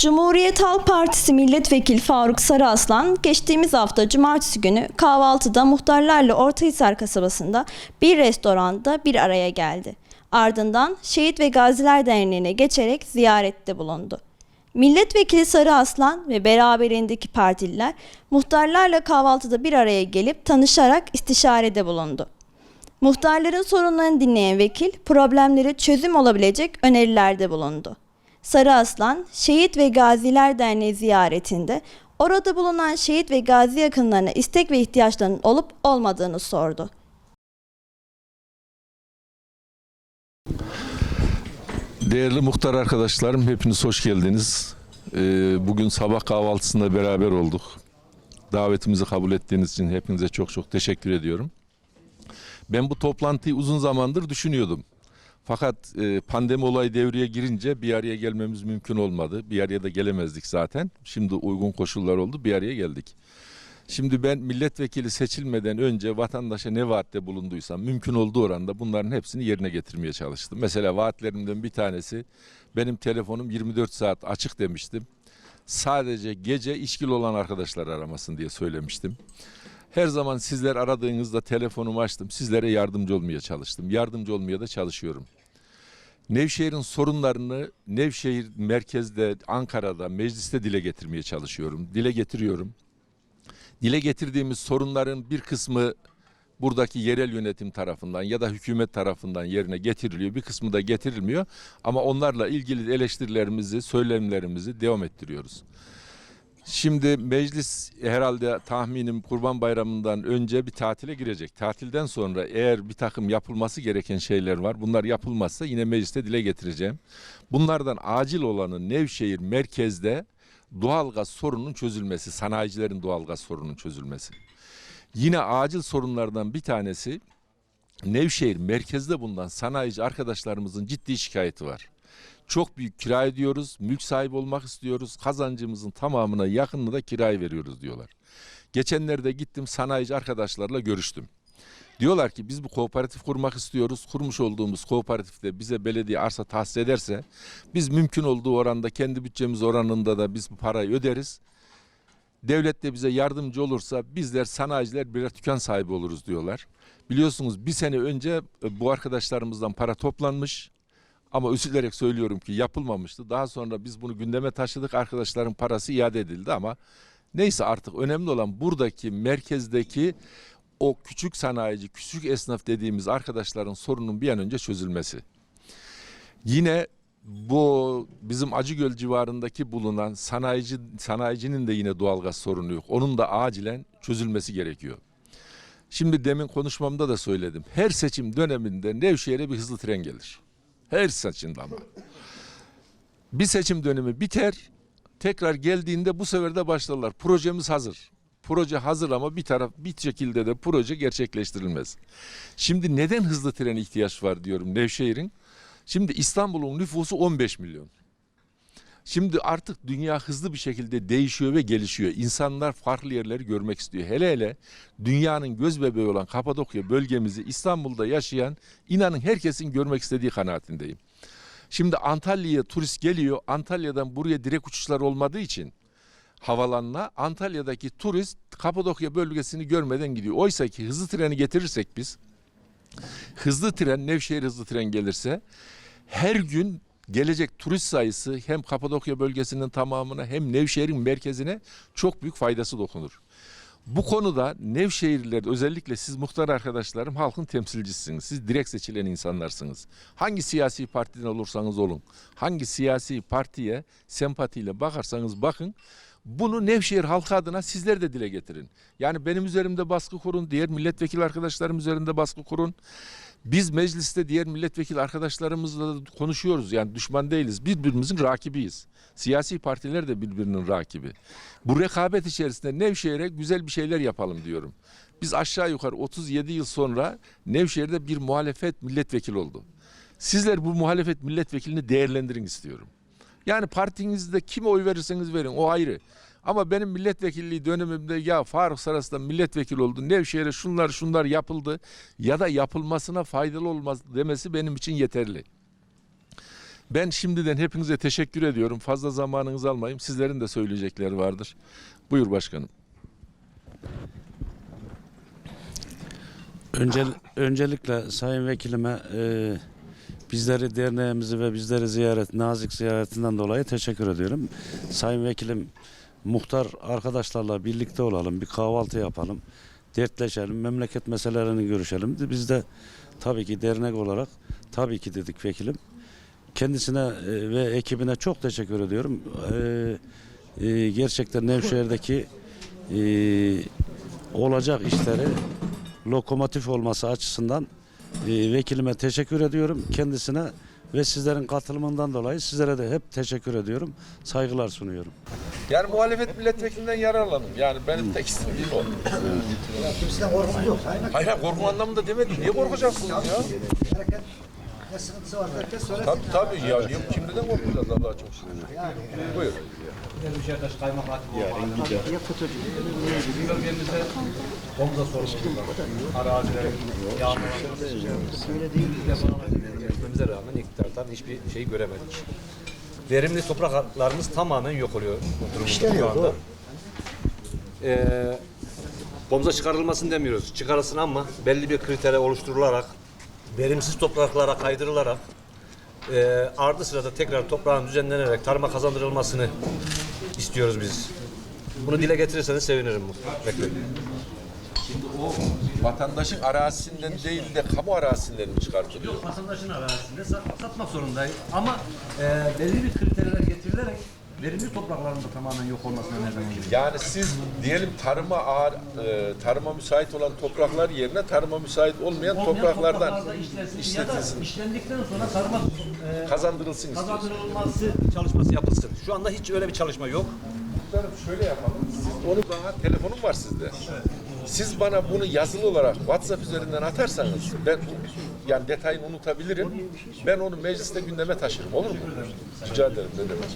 Cumhuriyet Halk Partisi Milletvekili Faruk Sarıaslan geçtiğimiz hafta cumartesi günü kahvaltıda muhtarlarla Ortahisar kasabasında bir restoranda bir araya geldi. Ardından Şehit ve Gaziler Derneği'ne geçerek ziyarette bulundu. Milletvekili Sarı Aslan ve beraberindeki partililer muhtarlarla kahvaltıda bir araya gelip tanışarak istişarede bulundu. Muhtarların sorunlarını dinleyen vekil problemleri çözüm olabilecek önerilerde bulundu. Sarı Aslan, Şehit ve Gaziler Derneği ziyaretinde orada bulunan şehit ve gazi yakınlarına istek ve ihtiyaçlarının olup olmadığını sordu. Değerli muhtar arkadaşlarım hepiniz hoş geldiniz. Ee, Bugün sabah kahvaltısında beraber olduk. Davetimizi kabul ettiğiniz için hepinize çok çok teşekkür ediyorum. Ben bu toplantıyı uzun zamandır düşünüyordum. Fakat e, pandemi olayı devreye girince bir araya gelmemiz mümkün olmadı. Bir araya da gelemezdik zaten. Şimdi uygun koşullar oldu bir araya geldik. Şimdi ben milletvekili seçilmeden önce vatandaşa ne vaatte bulunduysam mümkün olduğu oranda bunların hepsini yerine getirmeye çalıştım. Mesela vaatlerimden bir tanesi benim telefonum 24 saat açık demiştim. Sadece gece işkil olan arkadaşlar aramasın diye söylemiştim. Her zaman sizler aradığınızda telefonumu açtım. Sizlere yardımcı olmaya çalıştım. Yardımcı olmaya da çalışıyorum. Nevşehir'in sorunlarını Nevşehir merkezde, Ankara'da, mecliste dile getirmeye çalışıyorum. Dile getiriyorum dile getirdiğimiz sorunların bir kısmı buradaki yerel yönetim tarafından ya da hükümet tarafından yerine getiriliyor. Bir kısmı da getirilmiyor. Ama onlarla ilgili eleştirilerimizi, söylemlerimizi devam ettiriyoruz. Şimdi meclis herhalde tahminim Kurban Bayramı'ndan önce bir tatile girecek. Tatilden sonra eğer bir takım yapılması gereken şeyler var. Bunlar yapılmazsa yine mecliste dile getireceğim. Bunlardan acil olanı Nevşehir merkezde doğalgaz sorununun çözülmesi, sanayicilerin doğalgaz sorununun çözülmesi. Yine acil sorunlardan bir tanesi Nevşehir merkezde bulunan sanayici arkadaşlarımızın ciddi şikayeti var. Çok büyük kira ediyoruz, mülk sahibi olmak istiyoruz, kazancımızın tamamına yakınını da kiraya veriyoruz diyorlar. Geçenlerde gittim sanayici arkadaşlarla görüştüm. Diyorlar ki biz bu kooperatif kurmak istiyoruz. Kurmuş olduğumuz kooperatifte bize belediye arsa tahsis ederse biz mümkün olduğu oranda kendi bütçemiz oranında da biz bu parayı öderiz. Devlet de bize yardımcı olursa bizler sanayiciler birer dükkan sahibi oluruz diyorlar. Biliyorsunuz bir sene önce e, bu arkadaşlarımızdan para toplanmış. Ama üzülerek söylüyorum ki yapılmamıştı. Daha sonra biz bunu gündeme taşıdık. Arkadaşların parası iade edildi ama neyse artık önemli olan buradaki merkezdeki o küçük sanayici, küçük esnaf dediğimiz arkadaşların sorunun bir an önce çözülmesi. Yine bu bizim Acıgöl civarındaki bulunan sanayici sanayicinin de yine doğalgaz sorunu yok. Onun da acilen çözülmesi gerekiyor. Şimdi demin konuşmamda da söyledim. Her seçim döneminde Nevşehir'e bir hızlı tren gelir. Her seçimde ama. Bir seçim dönemi biter. Tekrar geldiğinde bu sefer de başlarlar. Projemiz hazır. Proje hazır ama bir taraf bir şekilde de proje gerçekleştirilmez. Şimdi neden hızlı trene ihtiyaç var diyorum Nevşehir'in. Şimdi İstanbul'un nüfusu 15 milyon. Şimdi artık dünya hızlı bir şekilde değişiyor ve gelişiyor. İnsanlar farklı yerleri görmek istiyor. Hele hele dünyanın göz bebeği olan Kapadokya bölgemizi İstanbul'da yaşayan inanın herkesin görmek istediği kanaatindeyim. Şimdi Antalya'ya turist geliyor. Antalya'dan buraya direkt uçuşlar olmadığı için havalanına Antalya'daki turist Kapadokya bölgesini görmeden gidiyor. Oysa ki hızlı treni getirirsek biz hızlı tren Nevşehir hızlı tren gelirse her gün gelecek turist sayısı hem Kapadokya bölgesinin tamamına hem Nevşehir'in merkezine çok büyük faydası dokunur. Bu konuda Nevşehirliler özellikle siz muhtar arkadaşlarım halkın temsilcisiniz. Siz direkt seçilen insanlarsınız. Hangi siyasi partiden olursanız olun, hangi siyasi partiye sempatiyle bakarsanız bakın bunu Nevşehir halkı adına sizler de dile getirin. Yani benim üzerimde baskı kurun, diğer milletvekili arkadaşlarım üzerinde baskı kurun. Biz mecliste diğer milletvekili arkadaşlarımızla da konuşuyoruz. Yani düşman değiliz. Birbirimizin rakibiyiz. Siyasi partiler de birbirinin rakibi. Bu rekabet içerisinde Nevşehir'e güzel bir şeyler yapalım diyorum. Biz aşağı yukarı 37 yıl sonra Nevşehir'de bir muhalefet milletvekili oldu. Sizler bu muhalefet milletvekilini değerlendirin istiyorum. Yani partinizde kime oy verirseniz verin o ayrı. Ama benim milletvekilliği dönemimde ya Faruk Saras'tan milletvekili oldu. Nevşehir'e şunlar şunlar yapıldı ya da yapılmasına faydalı olmaz demesi benim için yeterli. Ben şimdiden hepinize teşekkür ediyorum. Fazla zamanınızı almayayım. Sizlerin de söyleyecekleri vardır. Buyur başkanım. Öncel, öncelikle Sayın Vekilime e, bizleri derneğimizi ve bizleri ziyaret, nazik ziyaretinden dolayı teşekkür ediyorum. Sayın Vekilim muhtar arkadaşlarla birlikte olalım, bir kahvaltı yapalım, dertleşelim, memleket meselelerini görüşelim. Biz de tabii ki dernek olarak tabii ki dedik vekilim. Kendisine e, ve ekibine çok teşekkür ediyorum. E, e, gerçekten Nevşehir'deki olacak işleri lokomotif olması açısından e, vekilime teşekkür ediyorum kendisine ve sizlerin katılımından dolayı sizlere de hep teşekkür ediyorum. Saygılar sunuyorum. Yani muhalefet milletvekilinden yararlanın. Yani benim tek istediğim o. Kimseden korkumuz yok. Hayır hayır, korkma anlamında demedim. Niye korkacaksınız ya? Var. Tabii tabii ya. Niye, kimden korkacağız Allah'a çok şükür. Buyur. Ya FETÖ'cü. Etmemize rağmen iktidardan hiçbir şey göremedik. Verimli topraklarımız tamamen yok oluyor. anda. doğru. Ee, Bomuza çıkarılmasın demiyoruz. Çıkarılsın ama belli bir kritere oluşturularak, verimsiz topraklara kaydırılarak, e, ardı sırada tekrar toprağın düzenlenerek tarıma kazandırılmasını istiyoruz biz. Bunu dile getirirseniz sevinirim. bu. Bekleyin. O vatandaşın arazisinden değil de kamu arazisinden mi çıkartılıyor? vatandaşın arazisinde sat- satmak zorundayız. Ama e, belli bir kriterler getirilerek verimli toprakların da tamamen yok olmasına neden oluyor. Yani siz diyelim tarıma ağır, e, tarıma müsait olan topraklar yerine tarıma müsait olmayan topraklardan topraklarda işlensin ya da işletilsin, işlendikten sonra tarıma e, kazandırılsın kazandırılması çalışması yapılsın. Şu anda hiç öyle bir çalışma yok. Şöyle yapalım. Siz onu bana telefonum var sizde. Siz bana bunu yazılı olarak WhatsApp üzerinden atarsanız ben yani detayını unutabilirim. Ben onu mecliste gündeme taşırım. Olur mu? Rica ederim. Ne demek?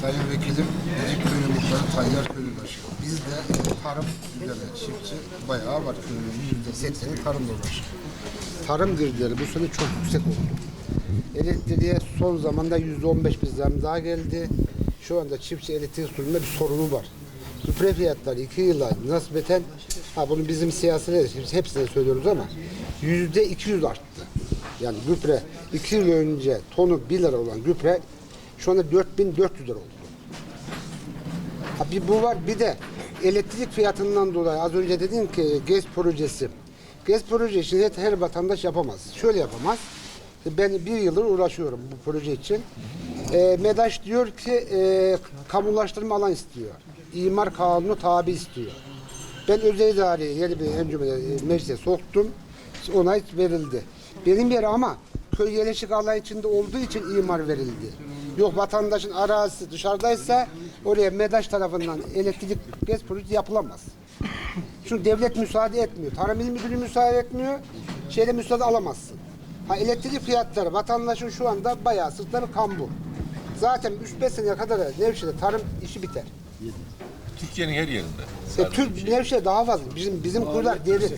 Sayın Vekilim, Necip Köyü Muhtarı Tayyar Köyü Başkanı. Bizde tarım üzerine çiftçi bayağı var köyün yüzde sekseni tarımla uğraşıyor. Tarım girdileri bu sene çok yüksek oldu. Elektriğe son zamanda yüzde on beş bir zam daha geldi. Şu anda çiftçi elektrik sürümünde bir sorunu var. Gübre fiyatları iki yıla nispeten, ha bunu bizim siyasiler hepsine söylüyoruz ama yüzde iki yüz arttı. Yani gübre iki yıl önce tonu 1 lira olan gübre şu anda 4400 lira oldu. Ha bir bu var bir de elektrik fiyatından dolayı az önce dedin ki GES projesi. GES projesini her vatandaş yapamaz. Şöyle yapamaz. Ben bir yıldır uğraşıyorum bu proje için. E, MEDAŞ diyor ki e, kamulaştırma alan istiyor. İmar kanunu tabi istiyor. Ben özel idareye yeni bir encümene e, meclise soktum. Onay verildi. Benim yer ama köy yerleşik alan içinde olduğu için imar verildi. Yok vatandaşın arazisi dışarıdaysa oraya MEDAŞ tarafından elektrik gez projesi yapılamaz. Çünkü devlet müsaade etmiyor. Tarım İl Müdürlüğü müsaade etmiyor. Şeyde müsaade alamazsın. Ha elektrik fiyatları vatandaşın şu anda bayağı sırtları kambur. Zaten 3-5 seneye kadar da Nevşehir'de tarım işi biter. Türkiye'nin her yerinde. E, Türk Nevşehir daha fazla. Bizim bizim kuyular derin.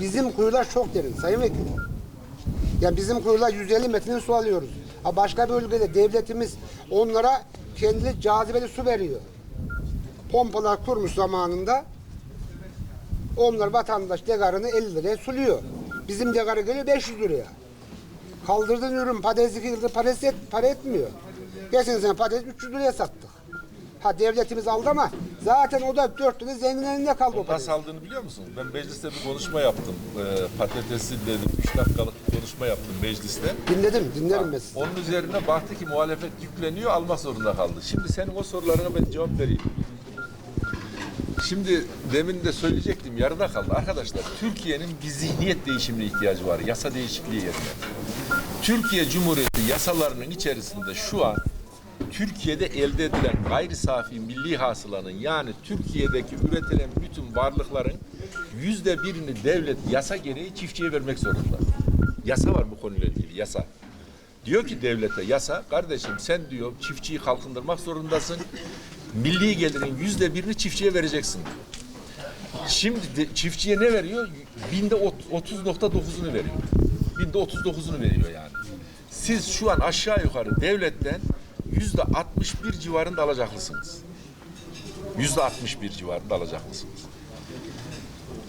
Bizim kuyular çok derin Sayın Vekilim. Yani bizim kuyular 150 metrenin su alıyoruz. Ha başka bir ülkede devletimiz onlara kendi cazibeli su veriyor. Pompalar kurmuş zamanında. Onlar vatandaş degarını 50 liraya suluyor. Bizim degarı geliyor 500 liraya. Kaldırdığın ürün patates 2 yıldır patates et, para etmiyor. Geçen sene patates 300 liraya sattık. Ha devletimiz aldı ama zaten o da 4 lira zengin elinde kaldı o patates. Nasıl aldığını biliyor musun? Ben mecliste bir konuşma yaptım. Ee, patatesi dedim 3 dakikalık bir konuşma yaptım mecliste. Dinledim, dinlerim ben sizi. Onun üzerine baktı ki muhalefet yükleniyor, almak zorunda kaldı. Şimdi senin o sorularına ben cevap vereyim. Şimdi demin de söyleyecektim, yarıda kaldı. Arkadaşlar, Türkiye'nin bir zihniyet değişimine ihtiyacı var, yasa değişikliği yerine. Türkiye Cumhuriyeti yasalarının içerisinde şu an Türkiye'de elde edilen gayri safi milli hasılanın yani Türkiye'deki üretilen bütün varlıkların yüzde birini devlet yasa gereği çiftçiye vermek zorunda. Yasa var bu konuyla ilgili yasa. Diyor ki devlete yasa kardeşim sen diyor çiftçiyi kalkındırmak zorundasın. Milli gelirin yüzde birini çiftçiye vereceksin. Şimdi de çiftçiye ne veriyor? Binde ot- 30.9'unu veriyor. Binde 39'unu veriyor yani. siz şu an aşağı yukarı devletten yüzde 61 civarında alacaklısınız. Yüzde 61 civarında alacaklısınız.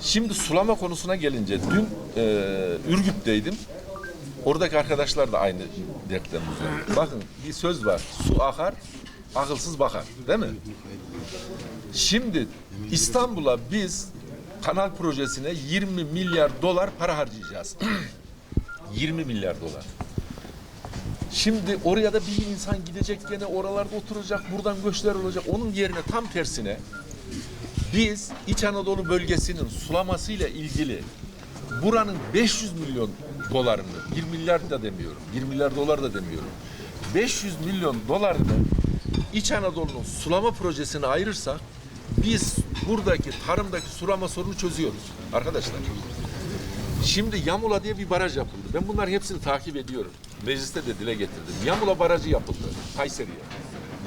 Şimdi sulama konusuna gelince dün e, Ürgüp'teydim. Oradaki arkadaşlar da aynı dertten muzdarip. Bakın bir söz var. Su akar, akılsız bakar. Değil mi? Şimdi İstanbul'a biz kanal projesine 20 milyar dolar para harcayacağız. 20 milyar dolar. Şimdi oraya da bir insan gidecek gene oralarda oturacak, buradan göçler olacak. Onun yerine tam tersine biz İç Anadolu bölgesinin sulamasıyla ilgili buranın 500 milyon dolarını, 1 milyar da demiyorum, 1 milyar dolar da demiyorum. 500 milyon dolarını İç Anadolu'nun sulama projesine ayırırsak biz buradaki tarımdaki sulama sorunu çözüyoruz arkadaşlar. Şimdi Yamula diye bir baraj yapıldı. Ben bunların hepsini takip ediyorum. Mecliste de dile getirdim. Yamula barajı yapıldı Kayseri'ye.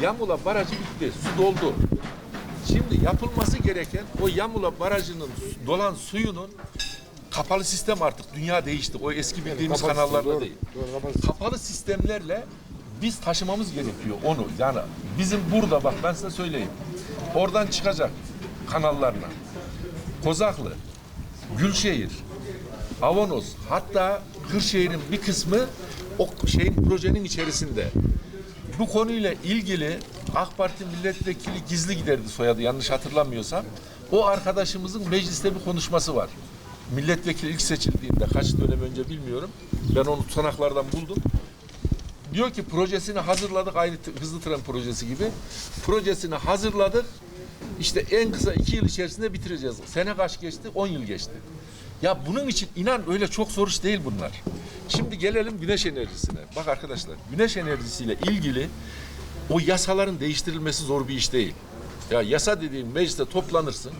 Yamula barajı bitti. Su doldu. Şimdi yapılması gereken o Yamula barajının dolan suyunun kapalı sistem artık dünya değişti. O eski bildiğimiz sistem, kanallarda doğru. değil. Doğru, kapalı. Kapalı sistemlerle biz taşımamız gerekiyor onu. Yani bizim burada bak ben size söyleyeyim. Oradan çıkacak kanallarla. Kozaklı, Gülşehir, Avanos hatta Kırşehir'in bir kısmı o şeyin projenin içerisinde. Bu konuyla ilgili AK Parti milletvekili gizli giderdi soyadı yanlış hatırlamıyorsam. O arkadaşımızın mecliste bir konuşması var. Milletvekili ilk seçildiğinde kaç dönem önce bilmiyorum. Ben onu tutanaklardan buldum. Diyor ki projesini hazırladık aynı hızlı tren projesi gibi. Projesini hazırladık. İşte en kısa iki yıl içerisinde bitireceğiz. Sene kaç geçti? 10 yıl geçti. Ya bunun için inan öyle çok zor iş değil bunlar. Şimdi gelelim güneş enerjisine. Bak arkadaşlar güneş enerjisiyle ilgili o yasaların değiştirilmesi zor bir iş değil. Ya yasa dediğin mecliste toplanırsın,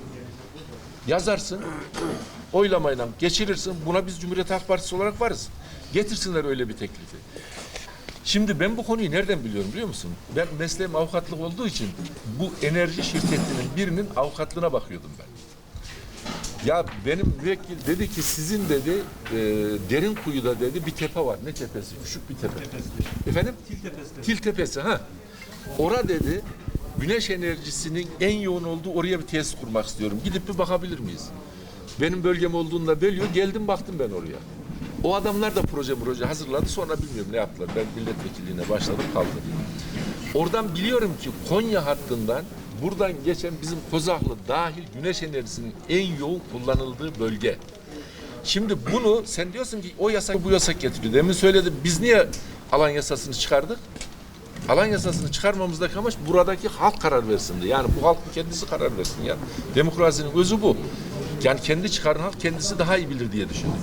yazarsın, oylamayla geçirirsin. Buna biz Cumhuriyet Halk Partisi olarak varız. Getirsinler öyle bir teklifi. Şimdi ben bu konuyu nereden biliyorum biliyor musun? Ben mesleğim avukatlık olduğu için bu enerji şirketinin birinin avukatlığına bakıyordum ben. Ya benim müvekkil dedi ki sizin dedi e, derin kuyuda dedi bir tepe var. Ne tepesi? Küçük bir tepe. Efendim? Til tepesi. Til tepesi ha. Ora dedi güneş enerjisinin en yoğun olduğu oraya bir tesis kurmak istiyorum. Gidip bir bakabilir miyiz? Benim bölgem olduğunda bölüyor. Geldim baktım ben oraya. O adamlar da proje proje hazırladı. Sonra bilmiyorum ne yaptılar. Ben milletvekilliğine başladım kaldı. Oradan biliyorum ki Konya hattından buradan geçen bizim Kozaklı dahil güneş enerjisinin en yoğun kullanıldığı bölge. Şimdi bunu sen diyorsun ki o yasak bu yasak getiriyor. Demin söyledim biz niye alan yasasını çıkardık? Alan yasasını çıkarmamızdaki amaç buradaki halk karar versin diye. Yani bu halk kendisi karar versin ya. Demokrasinin özü bu. Yani kendi çıkarın halk kendisi daha iyi bilir diye düşünüyorum.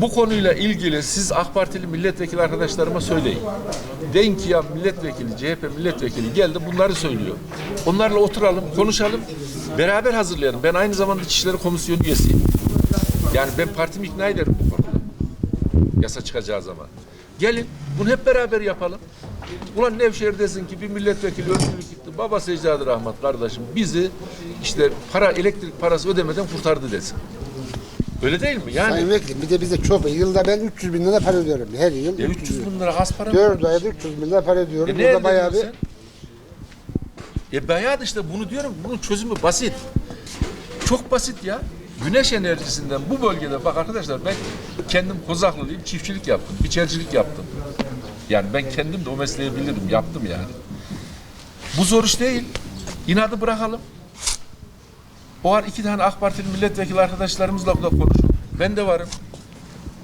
Bu konuyla ilgili siz AK Partili milletvekili arkadaşlarıma söyleyin. Deyin ki ya milletvekili, CHP milletvekili geldi bunları söylüyor. Onlarla oturalım, konuşalım. Beraber hazırlayalım. Ben aynı zamanda İçişleri Komisyonu üyesiyim. Yani ben partimi ikna ederim bu konuda. Yasa çıkacağı zaman. Gelin bunu hep beraber yapalım. Ulan Nevşehir ki bir milletvekili öldürülüp gitti. Baba Secdadi Rahmat kardeşim bizi işte para elektrik parası ödemeden kurtardı desin. Öyle değil mi? Yani Sayın Vekilim bir de bize çok yılda ben 300 bin lira para ödüyorum. Her yıl ya 300 bin lira az para mı? 4 ayda 300 bin lira para ödüyorum. E Burada nerede bayağı bir sen? E bayağı da işte bunu diyorum. Bunun çözümü basit. Çok basit ya. Güneş enerjisinden bu bölgede bak arkadaşlar ben kendim Kozaklılıyım. Çiftçilik yaptım. Biçercilik yaptım. Yani ben kendim de o mesleği bilirim. Yaptım yani. Bu zor iş değil. İnadı bırakalım. O an iki tane AK Partili milletvekili arkadaşlarımızla da konuşun. Ben de varım.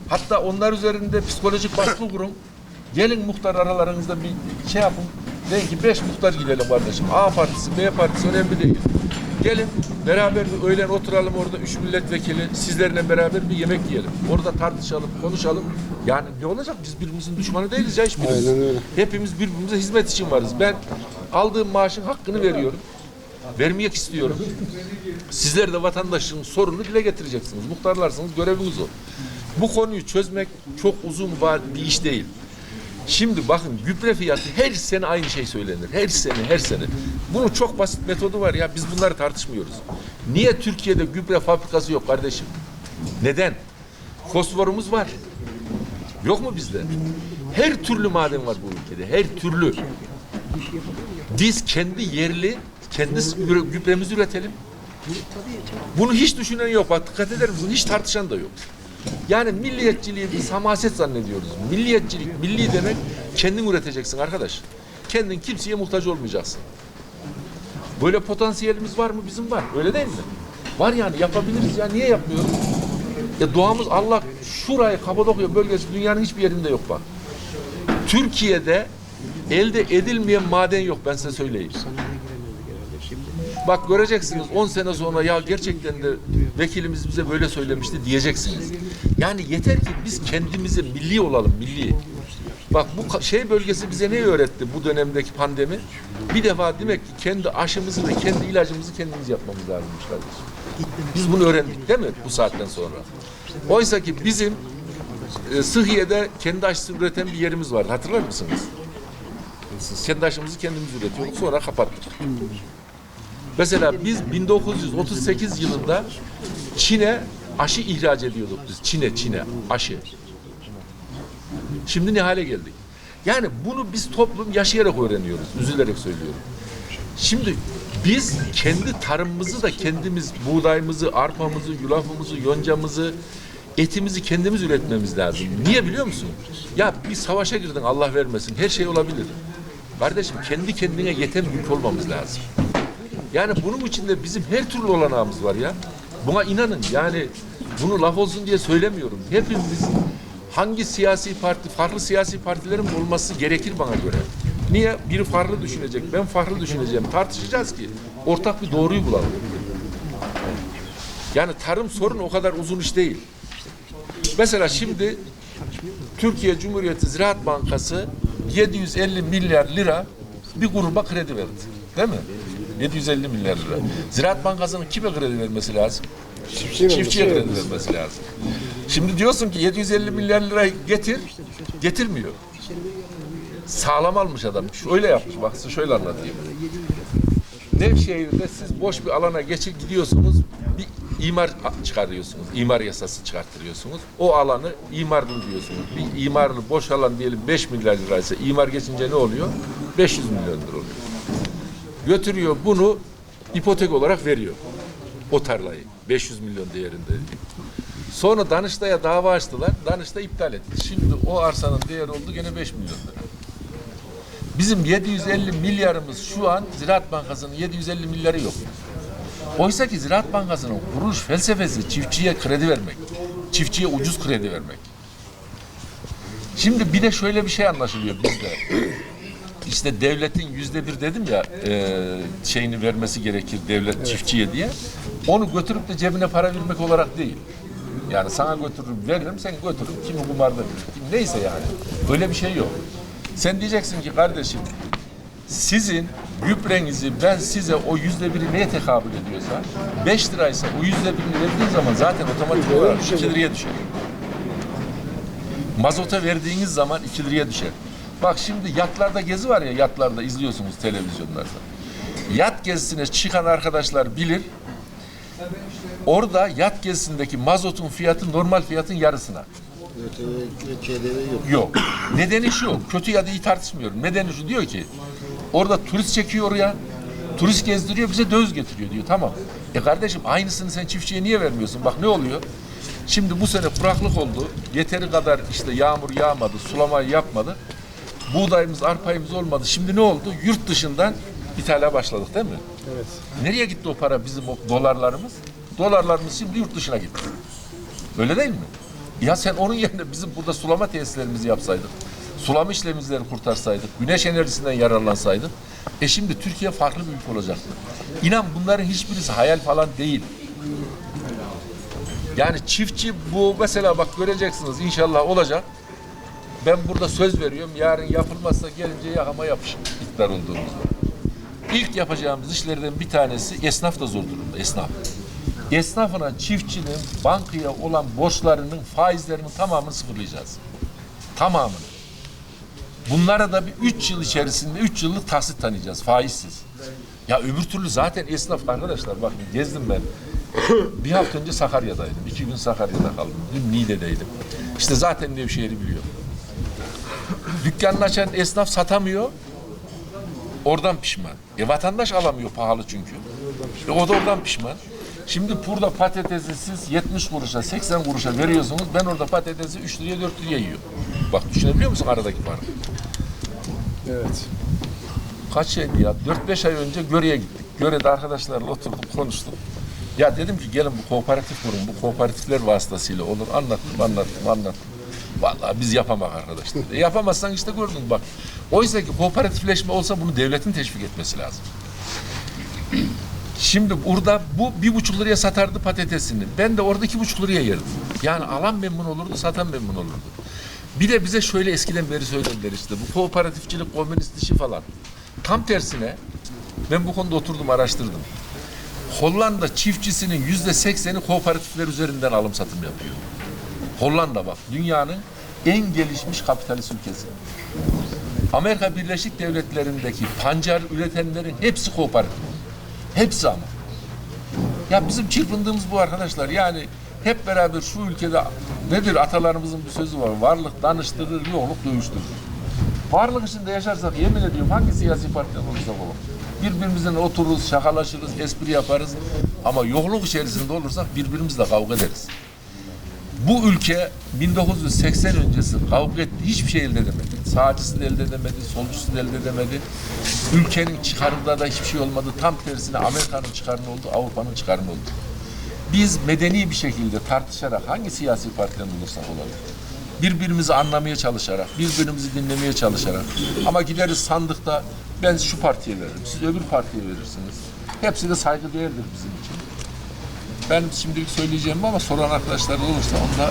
Hatta onlar üzerinde psikolojik baskı kurun. Gelin muhtar aralarınızda bir şey yapın. Deyin ki beş muhtar gidelim kardeşim. A partisi, B partisi önemli değil. Gelin beraber bir öğlen oturalım orada üç milletvekili sizlerle beraber bir yemek yiyelim. Orada tartışalım, konuşalım. Yani ne olacak? Biz birbirimizin düşmanı değiliz ya hiçbirimiz. Hepimiz birbirimize hizmet için varız. Ben aldığım maaşın hakkını veriyorum. Vermek istiyorum. Sizler de vatandaşın sorunu dile getireceksiniz. Muhtarlarsınız, göreviniz o. Bu konuyu çözmek çok uzun bir iş değil. Şimdi bakın gübre fiyatı her sene aynı şey söylenir. Her sene, her sene. Bunun çok basit metodu var ya biz bunları tartışmıyoruz. Niye Türkiye'de gübre fabrikası yok kardeşim? Neden? Fosforumuz var. Yok mu bizde? Her türlü maden var bu ülkede. Her türlü. Biz kendi yerli, kendi üre- gübremizi üretelim. Bunu hiç düşünen yok. Bak dikkat eder misin? Hiç tartışan da yok. Yani milliyetçiliği biz hamaset zannediyoruz. Milliyetçilik, milli demek kendin üreteceksin arkadaş. Kendin kimseye muhtaç olmayacaksın. Böyle potansiyelimiz var mı? Bizim var. Öyle değil mi? Var yani yapabiliriz ya. Niye yapmıyoruz? Ya doğamız Allah şurayı Kapadokya bölgesi dünyanın hiçbir yerinde yok bak. Türkiye'de elde edilmeyen maden yok ben size söyleyeyim. Bak göreceksiniz 10 sene sonra ya gerçekten de vekilimiz bize böyle söylemişti diyeceksiniz. Yani yeter ki biz kendimize milli olalım milli. Bak bu şey bölgesi bize ne öğretti bu dönemdeki pandemi? Bir defa demek ki kendi aşımızı ve kendi ilacımızı kendimiz yapmamız lazımmış kardeşim. Biz bunu öğrendik değil mi bu saatten sonra? Oysa ki bizim e, Sıhhiye'de kendi aşısını üreten bir yerimiz vardı. Hatırlar mısınız? Kendi aşımızı kendimiz üretiyorduk. Sonra kapattık. Mesela biz 1938 yılında Çin'e aşı ihraç ediyorduk biz. Çin'e, Çin'e aşı. Şimdi ne hale geldik? Yani bunu biz toplum yaşayarak öğreniyoruz. Üzülerek söylüyorum. Şimdi biz kendi tarımımızı da kendimiz buğdayımızı, arpamızı, yulafımızı, yoncamızı, etimizi kendimiz üretmemiz lazım. Niye biliyor musun? Ya bir savaşa girdin Allah vermesin. Her şey olabilir. Kardeşim kendi kendine yeten güç olmamız lazım. Yani bunun içinde bizim her türlü olanağımız var ya. Buna inanın yani bunu laf olsun diye söylemiyorum. Hepimiz hangi siyasi parti, farklı siyasi partilerin olması gerekir bana göre. Niye? Biri farklı düşünecek, ben farklı düşüneceğim. Tartışacağız ki ortak bir doğruyu bulalım. Yani tarım sorun o kadar uzun iş değil. Mesela şimdi Türkiye Cumhuriyeti Ziraat Bankası 750 milyar lira bir gruba kredi verdi. Değil mi? 750 milyar lira. Ziraat Bankası'nın kime kredi vermesi lazım? Çiftçiye kredi vermesi lazım. Şimdi diyorsun ki 750 milyar lira getir, getirmiyor. Sağlam almış adam. Şöyle yapmış, bak size şöyle anlatayım. Nevşehir'de siz boş bir alana geçip gidiyorsunuz, bir imar çıkarıyorsunuz, imar yasası çıkarttırıyorsunuz. O alanı imarlı diyorsunuz. Bir imarlı boş alan diyelim 5 milyar liraysa imar geçince ne oluyor? 500 milyon lira oluyor. Götürüyor bunu ipotek olarak veriyor. O tarlayı 500 milyon değerinde. Sonra Danıştay'a dava açtılar. Danıştay iptal etti. Şimdi o arsanın değeri oldu gene 5 milyon lira. Bizim 750 milyarımız şu an Ziraat Bankası'nın 750 milyarı yok. Oysa ki Ziraat Bankası'nın kuruluş felsefesi çiftçiye kredi vermek. Çiftçiye ucuz kredi vermek. Şimdi bir de şöyle bir şey anlaşılıyor bizde. İşte devletin yüzde bir dedim ya e, şeyini vermesi gerekir devlet çiftçiye diye. Onu götürüp de cebine para vermek olarak değil. Yani sana götürürüm veririm sen götürürüm kimi kumarda verir, kim neyse yani. Öyle bir şey yok. Sen diyeceksin ki kardeşim sizin gübrenizi ben size o yüzde biri neye tekabül ediyorsa 5 liraysa o yüzde birini verdiğin zaman zaten otomatik olarak 2 liraya düşer. Mazota verdiğiniz zaman 2 liraya düşer. Bak şimdi yatlarda gezi var ya yatlarda izliyorsunuz televizyonlarda. Yat gezisine çıkan arkadaşlar bilir. Orada yat gezisindeki mazotun fiyatı normal fiyatın yarısına. Yok. Nedeni şu. Kötü ya da iyi tartışmıyorum. Nedeni şu diyor ki orada turist çekiyor ya. Turist gezdiriyor bize döviz getiriyor diyor. Tamam. E kardeşim aynısını sen çiftçiye niye vermiyorsun? Bak ne oluyor? Şimdi bu sene kuraklık oldu. Yeteri kadar işte yağmur yağmadı, sulamayı yapmadı. Buğdayımız, arpayımız olmadı. Şimdi ne oldu? Yurt dışından ithale başladık değil mi? Evet. Nereye gitti o para bizim o dolarlarımız? Dolarlarımız şimdi yurt dışına gitti. Öyle değil mi? Ya sen onun yerine bizim burada sulama tesislerimizi yapsaydık, sulama işlemimizleri kurtarsaydık, güneş enerjisinden yararlansaydık, e şimdi Türkiye farklı bir ülke olacaktı. İnan bunların hiçbirisi hayal falan değil. Yani çiftçi bu mesela bak göreceksiniz inşallah olacak. Ben burada söz veriyorum yarın yapılmazsa gelince yakama yapışın iktidar olduğumuzda. İlk yapacağımız işlerden bir tanesi esnaf da zor durumda esnaf. Esnafına çiftçinin bankaya olan borçlarının faizlerinin tamamını sıfırlayacağız. Tamamını. Bunlara da bir üç yıl içerisinde üç yıllık tahsit tanıyacağız faizsiz. Ya öbür türlü zaten esnaf arkadaşlar bakın gezdim ben. bir hafta önce Sakarya'daydım. iki gün Sakarya'da kaldım. Dün Niğde'deydim. İşte zaten Nevşehir'i biliyorum. Dükkanını açan esnaf satamıyor. Oradan pişman. E vatandaş alamıyor pahalı çünkü. E o da oradan pişman. Şimdi burada patatesi siz 70 kuruşa 80 kuruşa veriyorsunuz. Ben orada patatesi 3 liraya 4 liraya yiyorum. Bak düşünebiliyor musun aradaki farkı? Evet. Kaç şeydi ya? 4-5 ay önce Göre'ye gittik. Göre'de arkadaşlarla oturduk konuştuk. Ya dedim ki gelin bu kooperatif kurun. Bu kooperatifler vasıtasıyla olur. Anlattım anlattım anlattım. Vallahi biz yapamak arkadaşlar. E yapamazsan işte gördün bak. Oysa ki kooperatifleşme olsa bunu devletin teşvik etmesi lazım. Şimdi burada bu bir buçuk liraya satardı patatesini. Ben de orada iki buçuk liraya yerdim. Yani alan memnun olurdu, satan memnun olurdu. Bir de bize şöyle eskiden beri söylediler işte bu kooperatifçilik, komünist işi falan. Tam tersine ben bu konuda oturdum araştırdım. Hollanda çiftçisinin yüzde sekseni kooperatifler üzerinden alım satım yapıyor. Hollanda bak dünyanın en gelişmiş kapitalist ülkesi. Amerika Birleşik Devletleri'ndeki pancar üretenlerin hepsi kooperatif. Hepsi ama. Ya bizim çırpındığımız bu arkadaşlar. Yani hep beraber şu ülkede nedir atalarımızın bir sözü var. Varlık danıştırır, yokluk dövüştürür. Varlık içinde yaşarsak yemin ediyorum hangi siyasi partiden olursak olalım. Birbirimizden otururuz, şakalaşırız, espri yaparız. Ama yokluk içerisinde olursak birbirimizle kavga ederiz. Bu ülke 1980 öncesi kavga etti, hiçbir şey elde edemedi. Sağcısı da elde edemedi, solcusu da elde edemedi. Ülkenin çıkarında da hiçbir şey olmadı. Tam tersine Amerika'nın çıkarını oldu, Avrupa'nın çıkarını oldu. Biz medeni bir şekilde tartışarak hangi siyasi partiden olursak olalım. Birbirimizi anlamaya çalışarak, birbirimizi dinlemeye çalışarak. Ama gideriz sandıkta ben şu partiye veririm, siz öbür partiye verirsiniz. Hepsi de saygıdeğerdir bizim için. Ben şimdilik söyleyeceğim ama soran arkadaşlar olursa onda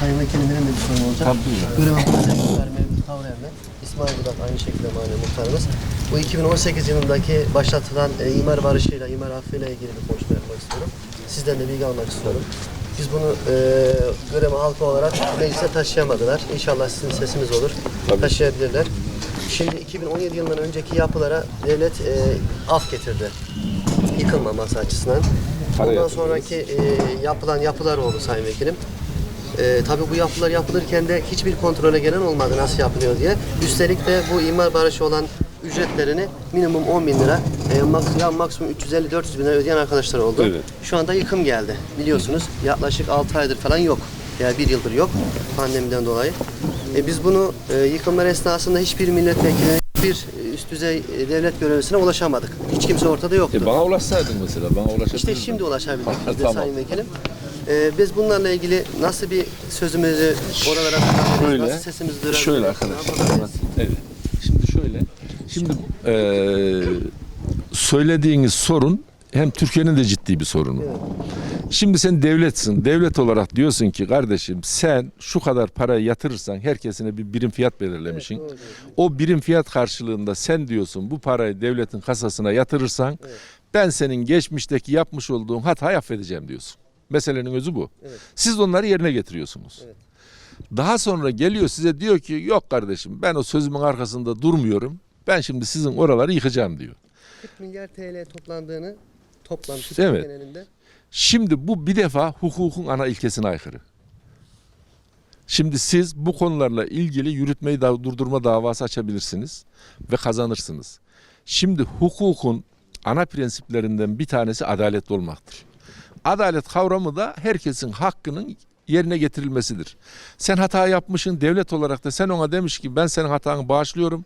Sayın Vekilim benim de bir sorum olacak. Tabii. Görev Mevlüt Kavrayan'la İsmail Budak aynı şekilde mahalle muhtarımız. Bu 2018 yılındaki başlatılan e, imar barışıyla, imar affıyla ilgili bir konuşma yapmak istiyorum. Sizden de bilgi almak istiyorum. Biz bunu e, Göreme halkı olarak meclise taşıyamadılar. İnşallah sizin sesimiz olur. Taşıyabilirler. Şimdi 2017 yılından önceki yapılara devlet e, af getirdi. Yıkılmaması açısından. Ondan sonraki e, yapılan yapılar oldu Sayın Vekilim. Ee, tabii bu yapılar yapılırken de hiçbir kontrole gelen olmadı nasıl yapılıyor diye. Üstelik de bu imar barışı olan ücretlerini minimum 10 bin lira, e, mak- ya maksimum 350-400 bin lira ödeyen arkadaşlar oldu. Evet. Şu anda yıkım geldi biliyorsunuz. Yaklaşık 6 aydır falan yok. Yani bir yıldır yok pandemiden dolayı. E, biz bunu e, yıkımlar esnasında hiçbir milletvekiline, hiçbir üst düzey e, devlet görevlisine ulaşamadık. Hiç kimse ortada yoktu. e, bana ulaşsaydın mesela bana ulaşabilirdin. İşte şimdi ulaşabildik biz de Tamam. Sayın Vekilim. Ee, biz bunlarla ilgili nasıl bir sözümüzü oralara Şöyle, nasıl sesimizi duyurabiliriz? şöyle arkadaşlar. Evet. Şimdi şöyle. Şimdi eee, söylediğiniz sorun hem Türkiye'nin de ciddi bir sorunu. Şimdi sen devletsin. Devlet olarak diyorsun ki kardeşim sen şu kadar parayı yatırırsan herkesine bir birim fiyat belirlemişsin. o birim fiyat karşılığında sen diyorsun bu parayı devletin kasasına yatırırsan ben senin geçmişteki yapmış olduğun hatayı affedeceğim diyorsun. Meselenin özü bu. Siz de onları yerine getiriyorsunuz. Daha sonra geliyor size diyor ki yok kardeşim ben o sözümün arkasında durmuyorum. Ben şimdi sizin oraları yıkacağım diyor. 40 milyar TL toplandığını toplam Türkiye Evet. genelinde Şimdi bu bir defa hukukun ana ilkesine aykırı. Şimdi siz bu konularla ilgili yürütmeyi da, durdurma davası açabilirsiniz ve kazanırsınız. Şimdi hukukun ana prensiplerinden bir tanesi adaletli olmaktır. Adalet kavramı da herkesin hakkının yerine getirilmesidir. Sen hata yapmışsın devlet olarak da sen ona demiş ki ben senin hatanı bağışlıyorum.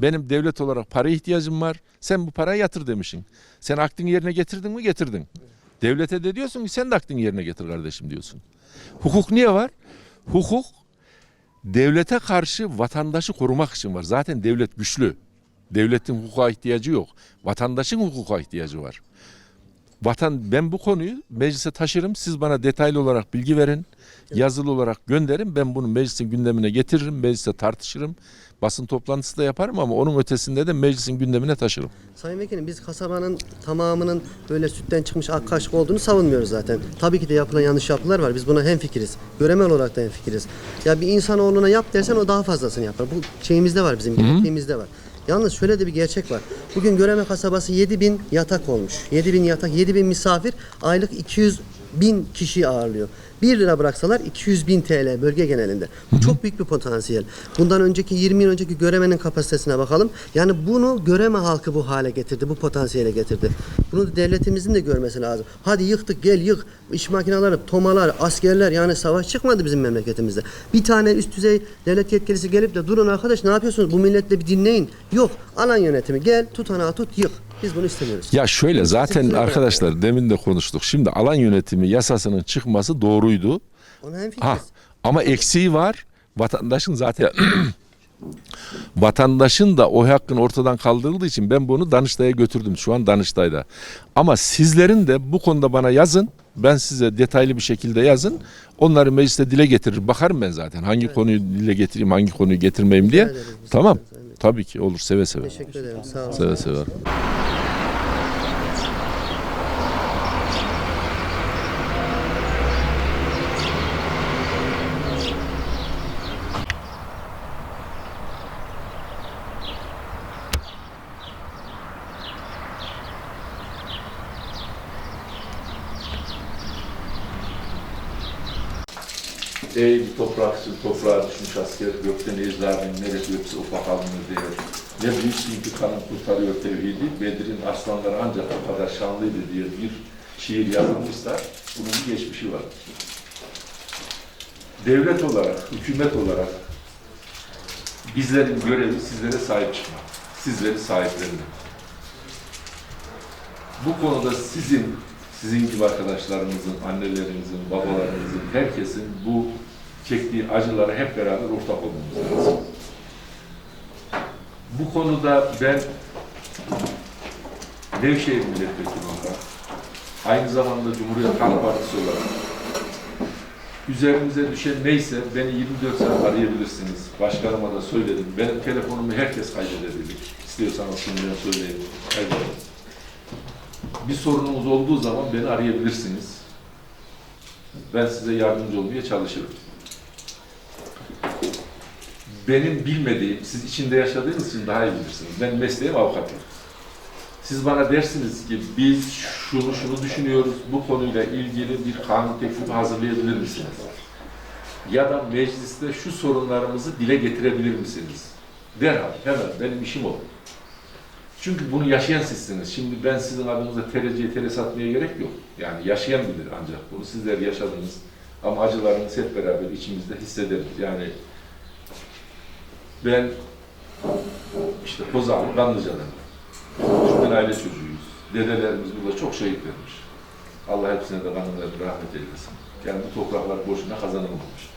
Benim devlet olarak para ihtiyacım var. Sen bu parayı yatır demişsin. Sen aklını yerine getirdin mi? Getirdin. Devlete de diyorsun ki sen de aklını yerine getir kardeşim diyorsun. Hukuk niye var? Hukuk devlete karşı vatandaşı korumak için var. Zaten devlet güçlü. Devletin hukuka ihtiyacı yok. Vatandaşın hukuka ihtiyacı var. Vatan ben bu konuyu meclise taşırım. Siz bana detaylı olarak bilgi verin. Yazılı olarak gönderin. Ben bunu meclisin gündemine getiririm. Mecliste tartışırım. Basın toplantısı da yaparım ama onun ötesinde de meclisin gündemine taşırım. Sayın Vekilim biz kasabanın tamamının böyle sütten çıkmış ak kaşık olduğunu savunmuyoruz zaten. Tabii ki de yapılan yanlış yapılar var. Biz buna hemfikiriz. Göremel olarak da hemfikiriz. Ya bir insanoğluna yap dersen o daha fazlasını yapar. Bu şeyimizde var bizim, gerektiğimizde var. Yalnız şöyle de bir gerçek var. Bugün Göreme kasabası 7000 yatak olmuş. 7000 yatak, 7000 misafir, aylık 200 bin kişi ağırlıyor. 1 lira bıraksalar 200 bin TL bölge genelinde. Bu çok büyük bir potansiyel. Bundan önceki 20 yıl önceki Göreme'nin kapasitesine bakalım. Yani bunu Göreme halkı bu hale getirdi, bu potansiyele getirdi. Bunu devletimizin de görmesi lazım. Hadi yıktık gel yık. İş makineleri, tomalar, askerler yani savaş çıkmadı bizim memleketimizde. Bir tane üst düzey devlet yetkilisi gelip de durun arkadaş ne yapıyorsunuz bu milletle bir dinleyin. Yok alan yönetimi gel tutanağı tut yık. Biz bunu istemiyoruz. Ya şöyle zaten Kesinlikle. arkadaşlar demin de konuştuk. Şimdi alan yönetimi yasasının çıkması doğruydu. Ona. Ha ama eksiği var. Vatandaşın zaten vatandaşın da o hakkın ortadan kaldırıldığı için ben bunu Danıştay'a götürdüm. Şu an Danıştay'da. Ama sizlerin de bu konuda bana yazın. Ben size detaylı bir şekilde yazın. Onları mecliste dile getirir. Bakarım ben zaten hangi konuyu dile getireyim, hangi konuyu getirmeyeyim diye. Tamam. Bey. Tabii ki olur seve seve. Teşekkür ederim. Sağ olun. Seve seve. Ey bir toprakçı, toprağa düşmüş asker, gökten ecdadın neresi yoksa ufak alınır diyor. Ne büyüksün ki kanın kurtarıyor tevhidi, Bedir'in aslanları ancak o kadar şanlıydı diye bir şiir yazılmışsa bunun bir geçmişi var. Devlet olarak, hükümet olarak bizlerin görevi sizlere sahip çıkmak, sizleri sahiplenmek. Bu konuda sizin, sizin gibi arkadaşlarınızın, annelerinizin, babalarınızın, herkesin bu çektiği acılara hep beraber ortak olmamız lazım. Bu konuda ben Nevşehir Milletvekili olarak, aynı zamanda Cumhuriyet Halk Partisi olarak üzerimize düşen neyse beni 24 saat arayabilirsiniz. Başkanıma da söyledim. Benim telefonumu herkes kaydedebilir. İstiyorsanız şimdiden söyleyeyim. Kaydedin. Bir sorunumuz olduğu zaman beni arayabilirsiniz. Ben size yardımcı olmaya çalışırım. Benim bilmediğim, siz içinde yaşadığınız için daha iyi bilirsiniz. Ben mesleğim avukatlık. Siz bana dersiniz ki biz şunu şunu düşünüyoruz, bu konuyla ilgili bir kanun teklifi hazırlayabilir misiniz? Ya da mecliste şu sorunlarımızı dile getirebilir misiniz? Derhal, hemen benim işim o. Çünkü bunu yaşayan sizsiniz. Şimdi ben sizin adınıza tereciye tere satmaya gerek yok. Yani yaşayan bilir ancak bunu. Sizler yaşadınız. Ama acılarınızı hep beraber içimizde hissederiz. Yani ben işte Kozanlı Kanlıca'dan. Türkmen aile çocuğuyuz. Dedelerimiz burada çok şehit vermiş. Allah hepsine de kanınlarını rahmet eylesin. Yani bu topraklar boşuna kazanılmamış.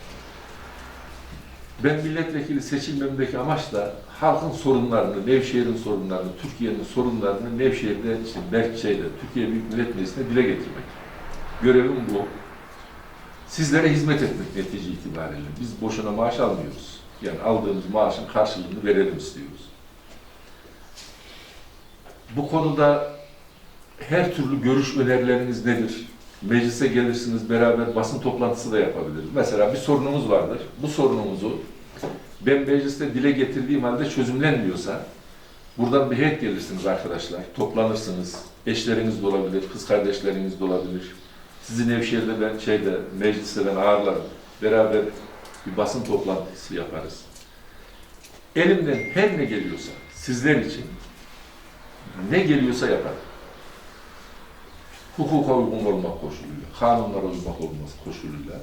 Ben milletvekili seçilmemdeki amaç da halkın sorunlarını, Nevşehir'in sorunlarını, Türkiye'nin sorunlarını Nevşehir'de, işte belki şeyde, Türkiye Büyük Millet Meclisi'nde dile getirmek. Görevim bu. Sizlere hizmet etmek netice itibariyle. Biz boşuna maaş almıyoruz. Yani aldığımız maaşın karşılığını verelim istiyoruz. Bu konuda her türlü görüş önerileriniz nedir? Meclise gelirsiniz, beraber basın toplantısı da yapabiliriz. Mesela bir sorunumuz vardır. Bu sorunumuzu ben mecliste dile getirdiğim halde çözümlenmiyorsa buradan bir heyet gelirsiniz arkadaşlar. Toplanırsınız. Eşleriniz de olabilir, kız kardeşleriniz de olabilir. Sizi Nevşehir'de ben şeyde, mecliste ben ağırlarım. Beraber bir basın toplantısı yaparız. Elimden her ne geliyorsa sizler için ne geliyorsa yaparım. Hukuka uygun olmak koşuluyla, kanunlara uymak olması koşuluyla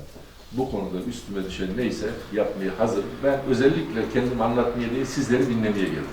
bu konuda üstüme düşen neyse yapmaya hazır. Ben özellikle kendimi anlatmaya değil, sizleri dinlemeye geldim.